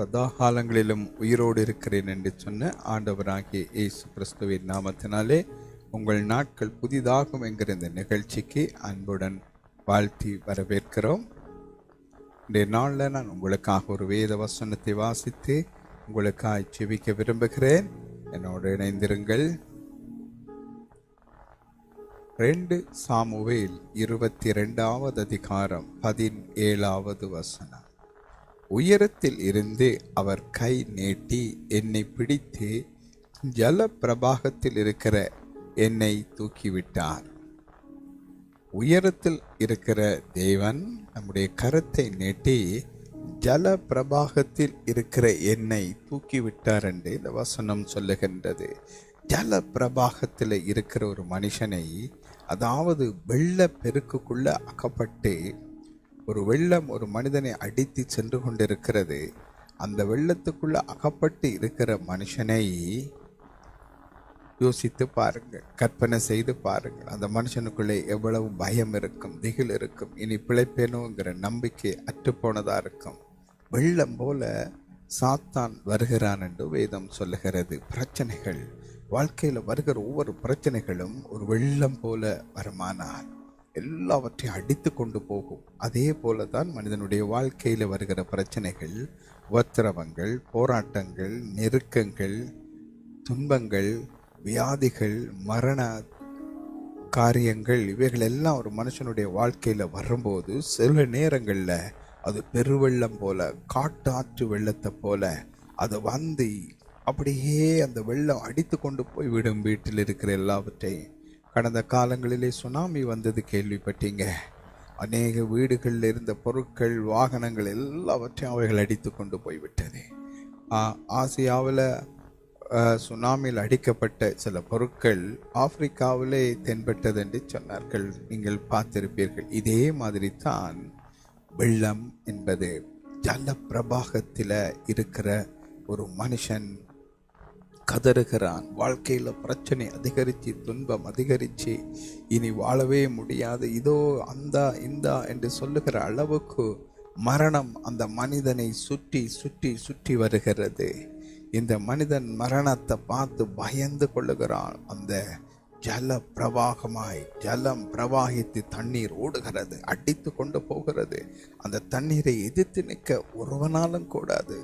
சதா காலங்களிலும் உயிரோடு இருக்கிறேன் என்று சொன்ன ஆண்டவராகிய இயேசு கிறிஸ்துவின் நாமத்தினாலே உங்கள் நாட்கள் புதிதாகும் என்கிற இந்த நிகழ்ச்சிக்கு அன்புடன் வாழ்த்தி வரவேற்கிறோம். இன்றைய நாளில் நான் உங்களுக்காக ஒரு வேத வசனத்தை வாசித்து உங்களுக்காக செவிக்க விரும்புகிறேன். என்னோடு இணைந்திருங்கள். ரெண்டு சாமுவேல் இருபத்தி ரெண்டாவது அதிகாரம் பதினேழாவது வசனம். உயரத்தில் இருந்து அவர் கை நீட்டி என்னை பிடித்து ஜல பிரபாகத்தில் இருக்கிற என்னை தூக்கிவிட்டார். உயரத்தில் இருக்கிற தேவன் நம்முடைய கரத்தை நீட்டி ஜல பிரபாகத்தில் இருக்கிற என்னை தூக்கிவிட்டார் என்று இந்த வசனம் சொல்லுகின்றது. ஜல பிரபாகத்தில் இருக்கிற ஒரு மனுஷனை அதாவது வெள்ள பெருக்குக்குள்ளே அகப்பட்டு ஒரு வெள்ளம் ஒரு மனிதனை அடித்து சென்று கொண்டிருக்கிறது. அந்த வெள்ளத்துக்குள்ள அகப்பட்டு இருக்கிற மனுஷனை யோசித்து பாருங்கள் கற்பனை செய்து பாருங்கள். அந்த மனுஷனுக்குள்ளே எவ்வளவு பயம் இருக்கும் திகில் இருக்கும் இனி பிழைப்பேனோங்கிற நம்பிக்கை அற்றுப்போனதாக இருக்கும். வெள்ளம் போல சாத்தான் வருகிறான் என்று வேதம் சொல்லுகிறது. பிரச்சனைகள் வாழ்க்கையில் வருகிற ஒவ்வொரு பிரச்சனைகளும் ஒரு வெள்ளம் போல வருமானால் எல்லாவற்றையும் அடித்து கொண்டு போகும். அதே போல தான் மனிதனுடைய வாழ்க்கையில் வருகிற பிரச்சனைகள் உபத்திரவங்கள் போராட்டங்கள் நெருக்கங்கள் துன்பங்கள் வியாதிகள் மரண காரியங்கள் இவைகள் எல்லாம் ஒரு மனுஷனுடைய வாழ்க்கையில் வரும்போது சில நேரங்களில் அது பெருவெள்ளம் போல காட்டாற்று வெள்ளத்தை போல அது வந்து அப்படியே அந்த வெள்ளம் அடித்து கொண்டு போய் விடும் வீட்டில் இருக்கிற எல்லாவற்றையும். கடந்த காலங்களிலே சுனாமி வந்தது கேள்விப்பட்டீங்க. அநேக வீடுகளில் இருந்த பொருட்கள் வாகனங்கள் எல்லாவற்றையும் அவைகள் அடித்து கொண்டு போய்விட்டது. ஆசியாவில் சுனாமியில் அடிக்கப்பட்ட சில பொருட்கள் ஆப்பிரிக்காவிலே தென்பட்டது என்று சொன்னார்கள். நீங்கள் பார்த்திருப்பீர்கள். இதே மாதிரி தான் வெள்ளம் என்பது ஜல பிரபாகத்தில் இருக்கிற ஒரு மனுஷன் கதறுகிறான். வாழ்க்கையில் பிரச்சனை அதிகரித்து துன்பம் அதிகரித்து இனி வாழவே முடியாது. இதோ அந்த இந்தா என்று சொல்லுகிற அளவுக்கு மரணம் அந்த மனிதனை சுற்றி சுற்றி சுற்றி வருகிறது. இந்த மனிதன் மரணத்தை பார்த்து பயந்து கொள்ளுகிறான். அந்த ஜல பிரவாகமாய் ஜலம் பிரவாகித்து தண்ணீர் ஓடுகிறது அடித்து கொண்டு போகிறது. அந்த தண்ணீரை எதிர்த்து நிற்க ஒருவனாலும் கூடாது.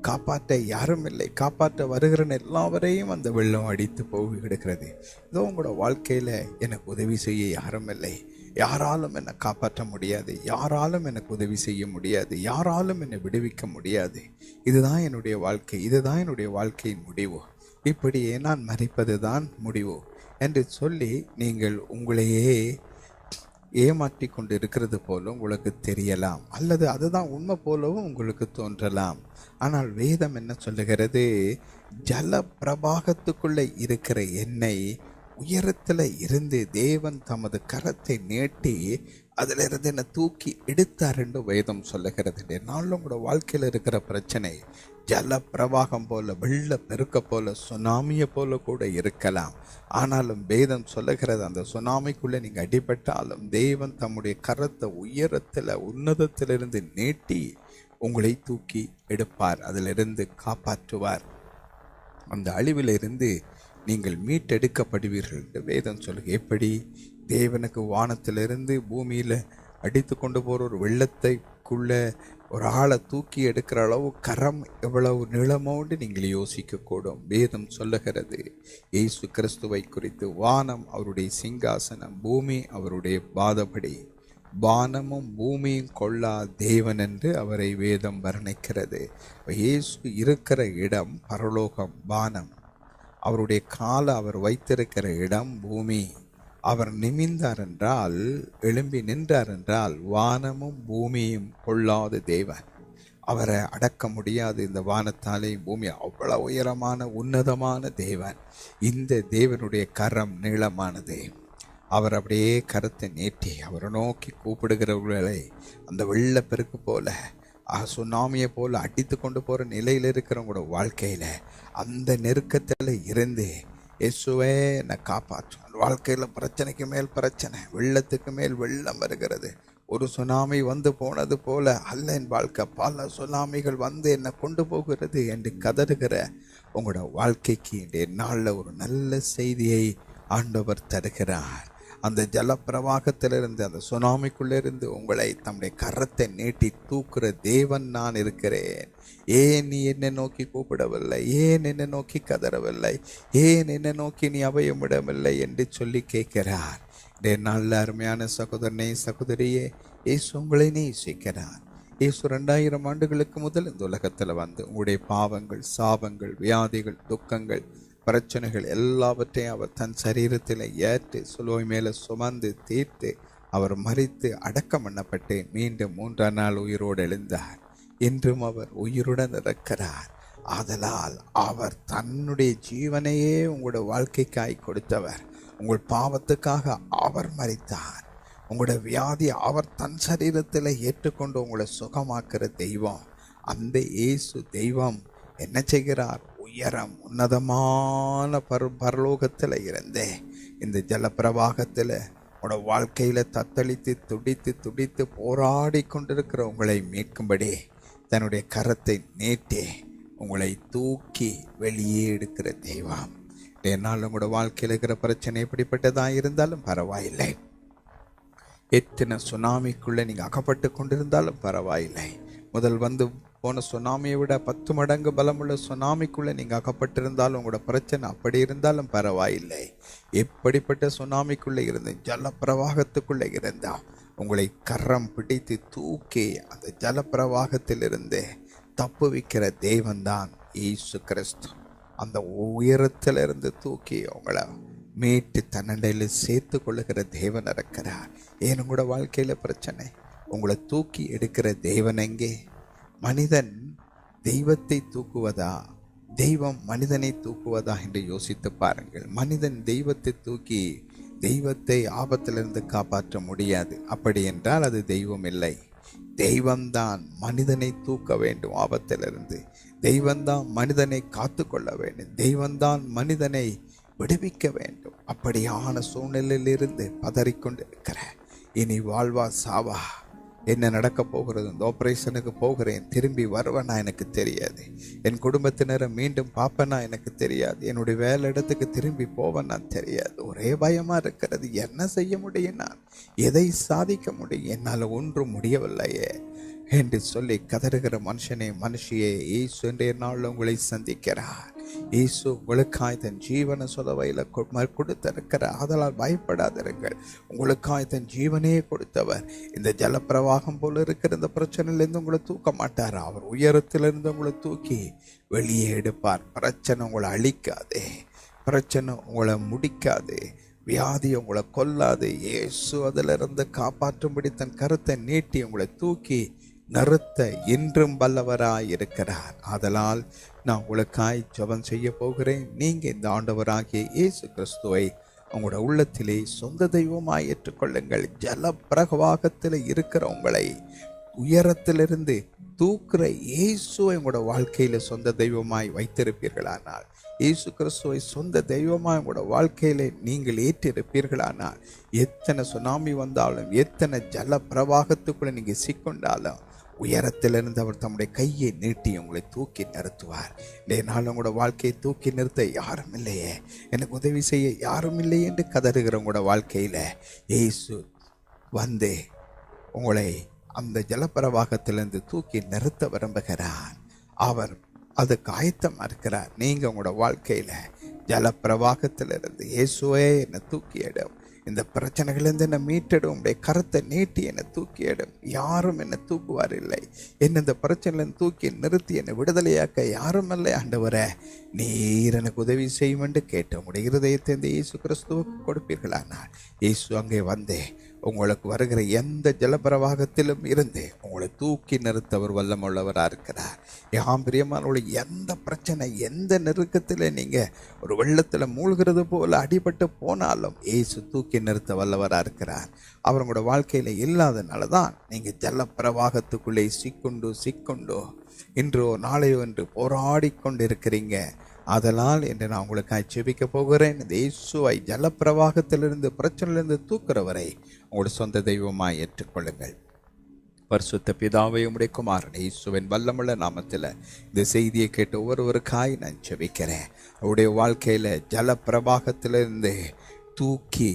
காப்பாற்ற யாரும் இல்லை. காப்பாற்ற வருகிற எல்லாவரையும் அந்த வெள்ளம் அடித்து போய் கிடக்கிறது. இதோ உங்களோட வாழ்க்கையில் எனக்கு உதவி செய்ய யாரும் இல்லை. யாராலும் என்னை காப்பாற்ற முடியாது. யாராலும் எனக்கு உதவி செய்ய முடியாது. யாராலும் என்னை விடுவிக்க முடியாது. இதுதான் என்னுடைய வாழ்க்கை. இதுதான் என்னுடைய வாழ்க்கையின் முடிவு. இப்படியே நான் மறைப்பது தான் முடிவு. என்று சொல்லி நீங்கள் உங்களையே ஏமாற்றி கொண்டு இருக்கிறது போல உங்களுக்கு தெரியலாம். அல்லது அதுதான் உண்மை போலவும் உங்களுக்கு தோன்றலாம். ஆனால் வேதம் என்ன சொல்லுகிறது? ஜல பிரபாகத்துக்குள்ளே இருக்கிற எண்ணெய் உயரத்தில் இருந்து தேவன் தமது கரத்தை நீட்டி அதிலிருந்து என்னை தூக்கி எடுத்தார் என்று வேதம் சொல்லுகிறது. நாளும் உங்களோட வாழ்க்கையில் இருக்கிற பிரச்சனை ஜல பிரவாகம் போல வெள்ள பெருக்க போல சுனாமியை போல கூட இருக்கலாம். ஆனாலும் வேதம் சொல்லுகிறது அந்த சுனாமிக்குள்ளே நீங்கள் அடிபட்டாலும் தேவன் தம்முடைய கரத்தை உயரத்தில் உன்னதத்திலிருந்து நீட்டி உங்களை தூக்கி எடுப்பார் அதிலிருந்து காப்பாற்றுவார். அந்த அழிவிலிருந்து நீங்கள் மீட்டெடுக்கப்படுவீர்கள் என்று வேதம் சொல்லுங்க எப்படி? தேவனுக்கு வானத்திலிருந்து பூமியில் அடித்து கொண்டு போகிற ஒரு வெள்ளத்தைக்குள்ளே ஒரு ஆளை தூக்கி எடுக்கிற அளவு கரம் எவ்வளவு நிலமோண்டு நீங்கள் யோசிக்கக்கூடும். வேதம் சொல்லுகிறது இயேசு கிறிஸ்துவை குறித்து வானம் அவருடைய சிங்காசனம் பூமி அவருடைய பாதபடி. வானமும் பூமியும் கொள்ளா தேவன் என்று அவரை வேதம் வர்ணிக்கிறது. இயேசு இருக்கிற இடம் பரலோகம் வானம். அவருடைய காலை அவர் வைத்திருக்கிற இடம் பூமி. அவர் நிமிந்தார் என்றால் எழும்பி நின்றார் என்றால் வானமும் பூமியும் கொள்ளாத தேவன். அவரை அடக்க முடியாது இந்த வானத்தாலே பூமி. அவ்வளவு உயரமான உன்னதமான தேவன். இந்த தேவனுடைய கரம் நீளமானது. அவர் அப்படியே கருத்தை நீட்டி அவரை நோக்கி கூப்பிடுகிறவர்களை அந்த வெள்ளப்பெருக்கு போல சுனாமியை போல் அடித்து கொண்டு போகிற நிலையில் இருக்கிறவங்களோட வாழ்க்கையில் அந்த நெருக்கத்தில் இருந்து இயேசுவே என்னை காப்பாற்றும் வாழ்க்கையில் பிரச்சனைக்கு மேல் பிரச்சனை வெள்ளத்துக்கு மேல் வெள்ளம் வருகிறது. ஒரு சுனாமி வந்து போனது போல அல்ல என் வாழ்க்கை. பல சுனாமிகள் வந்து என்னை கொண்டு போகிறது என்று கதறுகிற உங்களோட வாழ்க்கைக்கு இன்றைய நாளில் ஒரு நல்ல செய்தியை ஆண்டவர் தருகிறார். அந்த ஜலப்பிரவாகத்திலிருந்து அந்த சுனாமிக்குள்ளிருந்து உங்களை தம்முடைய கரத்தை நீட்டி தூக்குற தேவன் நான் இருக்கிறேன். ஏன் நீ என்னை நோக்கி கூப்பிடவில்லை? ஏன் என்னை நோக்கி கதறவில்லை? ஏன் என்னை நோக்கி நீ அபயமிடவில்லை என்று சொல்லி கேட்கிறார். டே நல்ல அருமையான சகோதரனே சகோதரியே இயேசு உங்களை நேசிக்கிறார். இயேசு ரெண்டாயிரம் ஆண்டுகளுக்கு முதல் இந்த உலகத்தில் வந்து உங்களுடைய பாவங்கள் சாபங்கள் வியாதிகள் துக்கங்கள் பிரச்சனைகள் எல்லாவற்றையும் அவர் தன் சரீரத்தில் ஏற்று சுலுவை மேலே சுமந்து தீர்த்து அவர் மறித்து அடக்கம் பண்ணப்பட்டு மீண்டும் மூன்றாம் நாள் உயிரோடு எழுந்தார். இன்றும் அவர் உயிருடன் இருக்கிறார். ஆதலால் அவர் தன்னுடைய ஜீவனையே உங்களோட வாழ்க்கைக்காய் கொடுத்தவர். உங்கள் பாவத்துக்காக அவர் மறித்தார். உங்களோட வியாதி அவர் தன் சரீரத்தில் ஏற்றுக்கொண்டு உங்களை சுகமாக்குற தெய்வம். அந்த இயேசு தெய்வம். என்ன செய்கிறார்? உயரம் உன்னதமான பர் பரலோகத்தில் இருந்தே. இந்த ஜலப்பிரவாகத்தில் உன்னோட வாழ்க்கையில் தத்தளித்து துடித்து துடித்து போராடி கொண்டிருக்கிற உங்களை மீட்கும்படி தன்னுடைய கரத்தை நீட்டி உங்களை தூக்கி வெளியே எடுக்கிற தெய்வம். என்னால் உங்களோட வாழ்க்கையில் இருக்கிற பிரச்சனை இப்படிப்பட்டதாக இருந்தாலும் பரவாயில்லை. எத்தனை சுனாமிக்குள்ளே நீங்கள் அகப்பட்டு கொண்டிருந்தாலும் பரவாயில்லை. முதல் வந்து போன சுனாமியை விட பத்து மடங்கு பலமுள்ள சுனாமிக்குள்ளே நீங்கள் அகப்பட்டிருந்தாலும் உங்களோட பிரச்சனை அப்படி இருந்தாலும் பரவாயில்லை. எப்படிப்பட்ட சுனாமிக்குள்ளே இருந்து ஜலப்பிரவாகத்துக்குள்ளே இருந்தா உங்களை கரம் பிடித்து தூக்கி அந்த ஜலப்பிரவாகத்திலிருந்து தப்புவிக்கிற தெய்வந்தான் ஈசு கிறிஸ்து. அந்த உயரத்திலிருந்து தூக்கி உங்களை மீட்டு தன்னண்டையில் சேர்த்து கொள்ளுகிற தேவன் இருக்கிறார். ஏன் உங்களோட வாழ்க்கையில் பிரச்சனை? உங்களை தூக்கி எடுக்கிற தேவன் எங்கே? மனிதன் தெய்வத்தை தூக்குவதா? தெய்வம் மனிதனை தூக்குவதா என்று யோசித்து பாருங்கள். மனிதன் தெய்வத்தை தூக்கி தெய்வத்தை ஆபத்திலிருந்து காப்பாற்ற முடியாது. அப்படி என்றால் அது தெய்வம் இல்லை. தெய்வம்தான் மனிதனை தூக்க வேண்டும் ஆபத்திலிருந்து. தெய்வம்தான் மனிதனை காத்து கொள்ள வேண்டும். தெய்வம்தான் மனிதனை விடுவிக்க வேண்டும். அப்படியான சூழ்நிலையிலிருந்து பதறிக்கொண்டிருக்கிற இனி வாழ்வா சாவா? என்ன நடக்க போகிறது? இந்த ஆப்ரேஷனுக்கு போகிறேன். திரும்பி வருவேனா? எனக்கு தெரியாது. என் குடும்பத்தினரை மீண்டும் பார்ப்பேனா? எனக்கு தெரியாது. என்னுடைய வேலை இடத்துக்கு திரும்பி போவேன்னா தெரியாது. ஒரே பயமாக இருக்கிறது. என்ன செய்ய முடியும் நான்? எதை சாதிக்க முடியும்? என்னால் ஒன்றும் முடியவில்லையே. என்று சொல்லி கதறுகிற மனுஷனே மனுஷியே இயேசு நாள் உங்களை சந்திக்கிறார். இயேசு உங்களுக்காய் தன் ஜீவனை சொலவையில் கொடுத்திருக்கிற அதனால் பயப்படாதிருங்கள். உங்களுக்காய் தன் ஜீவனே கொடுத்தவர். இந்த ஜலப்பிரவாகம் போல இருக்கிற இந்த பிரச்சனையிலேருந்து உங்களை தூக்க மாட்டார். அவர் உயரத்திலிருந்து உங்களை தூக்கி வெளியே எடுப்பார். பிரச்சனை உங்களை அழிக்காதே. பிரச்சனை உங்களை முடிக்காது. வியாதி உங்களை கொல்லாது. இயேசு அதிலிருந்து காப்பாற்றும்படி தன் கருத்தை நீட்டி உங்களை தூக்கி நிறுத்த இன்றும் வல்லவராய் இருக்கிறார் ஆதலால் நான் உங்களுக்காய் ஜெபம் செய்ய போகிறேன். நீங்கள் இந்த ஆண்டவராகிய இயேசு கிறிஸ்துவை உங்களோட உள்ளத்திலே சொந்த தெய்வமாய் ஏற்றுக்கொள்ளுங்கள். ஜல பிரகவாகத்தில் இருக்கிற உங்களை உயரத்திலிருந்து தூக்குற இயேசுவை உங்களோட வாழ்க்கையில் சொந்த தெய்வமாய் வைத்திருப்பீர்களானால் இயேசு கிறிஸ்துவை சொந்த தெய்வமாய் உங்களோட வாழ்க்கையில் நீங்கள் ஏற்றிருப்பீர்களானால் எத்தனை சுனாமி வந்தாலும் எத்தனை ஜல பிரவாகத்துக்குள்ளே நீங்கள் சிக்கொண்டாலும் உயரத்திலிருந்து அவர் தம்முடைய கையை நீட்டி உங்களை தூக்கி நிறுத்துவார். இன்றைய நாள் உங்களோட வாழ்க்கையை தூக்கி நிறுத்த யாரும் இல்லையே. எனக்கு உதவி செய்ய யாரும் இல்லையே என்று கதறுகிறவங்களோட வாழ்க்கையில் ஏசு வந்து உங்களை அந்த ஜலப்பிரவாகத்திலிருந்து தூக்கி நிறுத்த விரும்புகிறார். அவர் அதுக்கு ஆயத்தமாக இருக்கிறார். நீங்கள் உங்களோட வாழ்க்கையில் ஜலப்பிரவாகத்திலிருந்து இயேசுவே என்னை தூக்கி எடும் இந்த பிரச்சனைகளிலிருந்து என்னை மீட்டெடும். உடைய கருத்தை நீட்டி என்னை தூக்கி எடும். யாரும் என்னை தூக்குவார் இல்லை என்ன இந்த பிரச்சனையிலிருந்து தூக்கி நிறுத்தி என்னை விடுதலையாக்க யாரும் இல்லை ஆண்டவரை நீர் எனக்கு உதவி செய்யும் என்று கேட்ட உடைய இருதயத்தை இந்த இயேசு கிறிஸ்துவுக்கு கொடுப்பீர்களானால் இயேசு அங்கே வந்தே உங்களுக்கு வருகிற எந்த ஜலபிரவாகத்திலும் இருந்து உங்களை தூக்கி நிறுத்தவர் வல்லமுள்ளவராக இருக்கிறார். யாம் எந்த பிரச்சனை எந்த நெருக்கத்தில் நீங்கள் ஒரு வெள்ளத்தில் மூழ்கிறது போல் அடிபட்டு போனாலும் ஏசு தூக்கி நிறுத்த வல்லவராக இருக்கிறார். அவர் உங்களோட வாழ்க்கையில் இல்லாதனால தான் நீங்கள் ஜலப்பிரவாகத்துக்குள்ளே சிக்குண்டு சிக்குண்டோ இன்றோ நாளையோ என்று போராடி கொண்டு இருக்கிறீங்க அதனால் என்று நான் உங்களுக்காக செபிக்க போகிறேன். இந்த இயேசுவை ஜலப்பிரவாகத்திலிருந்து பிரச்சனையிலிருந்து தூக்குறவரை உங்களுடைய சொந்த தெய்வமாய் ஏற்றுக்கொள்ளுங்கள். பரிசுத்த பிதாவை உடைய குமாரன் இயேசுவின் வல்லமுள்ள நாமத்தில் இந்த செய்தியை கேட்டு ஒவ்வொருவருக்காய் நான் செபிக்கிறேன் அவருடைய வாழ்க்கையில் ஜலப்பிரவாகத்திலிருந்து தூக்கி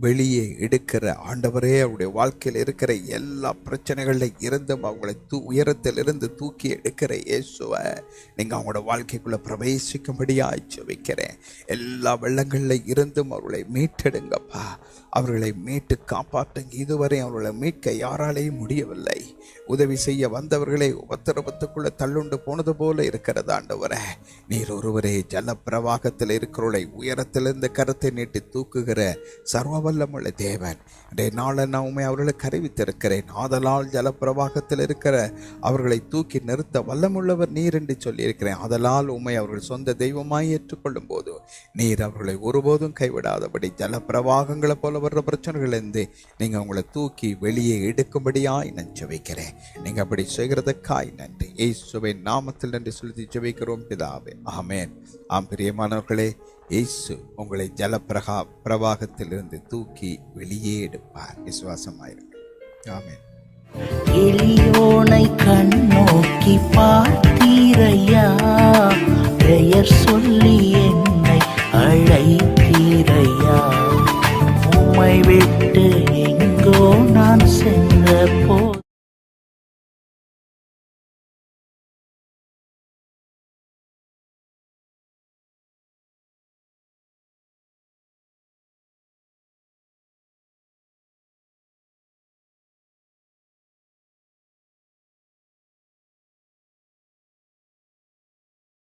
வெளியே எடுக்கிற ஆண்டவரே அவருடைய வாழ்க்கையில் இருக்கிற எல்லா பிரச்சனைகளில் இருந்தும் அவங்களை தூ உயரத்திலிருந்து தூக்கி எடுக்கிற இயேசுவை நீங்கள் அவங்களோட வாழ்க்கைக்குள்ளே பிரவேசிக்கும்படியாய் செபிக்கிறேன் எல்லா வெள்ளங்களில் இருந்தும் அவர்களை மீட்டெடுங்கப்பா. அவர்களை மீட்டு காப்பாற்றுங்க இதுவரை அவர்களை மீட்க யாராலேயும் முடியவில்லை. உதவி செய்ய வந்தவர்களை உபத்திரவத்துக்குள்ள தள்ளுண்டு போனது போல இருக்கிறது ஆண்டவரே. நீர் ஒருவரே ஜல பிரவாகத்தில் இருக்கிறவளை உயரத்திலிருந்து கரத்தை நீட்டி தூக்குகிற சர்வ வல்லமுள்ள தேவன். அன்றைய நாளை நான் உண்மை அவர்களுக்கு அறிவித்திருக்கிறேன். ஆதலால் ஜலப்பிரவாகத்தில் இருக்கிற அவர்களை தூக்கி நிறுத்த வல்லமுள்ளவர் நீர் என்று சொல்லியிருக்கிறேன். ஆதலால் உண்மை அவர்கள் சொந்த தெய்வமாய் ஏற்றுக்கொள்ளும் போது நீர் அவர்களை ஒருபோதும் கைவிடாதபடி ஜலப்பிரவாகங்களை போல வர்ற பிரச்சனைகளிலிருந்து நீங்கள் உங்களை தூக்கி வெளியே எடுக்கும்படியாய் நான் ஜெபிக்கிறேன். நீங்கள் அப்படி செய்கிறதுக்காய் நன்றி. இயேசுவின் நாமத்தில் நன்றி சொல்லி ஜெபிக்கிறோம் பிதாவே. ஆமேன். ஆம் பிரியமானவர்களே இயேசு உங்களை ஜலப்பிரகா பிரவாகத்திலிருந்து தூக்கி வெளியே எடுப்பார். விசுவாசமாயிருங்கள். ஆமென். எளியோனை கண்ணோக்கி பார்த்தீரையா? பெயர் சொல்லி என்னை அழைத்தீரையா? உம்மை விட்டு எங்கோ நான் சென்றேன்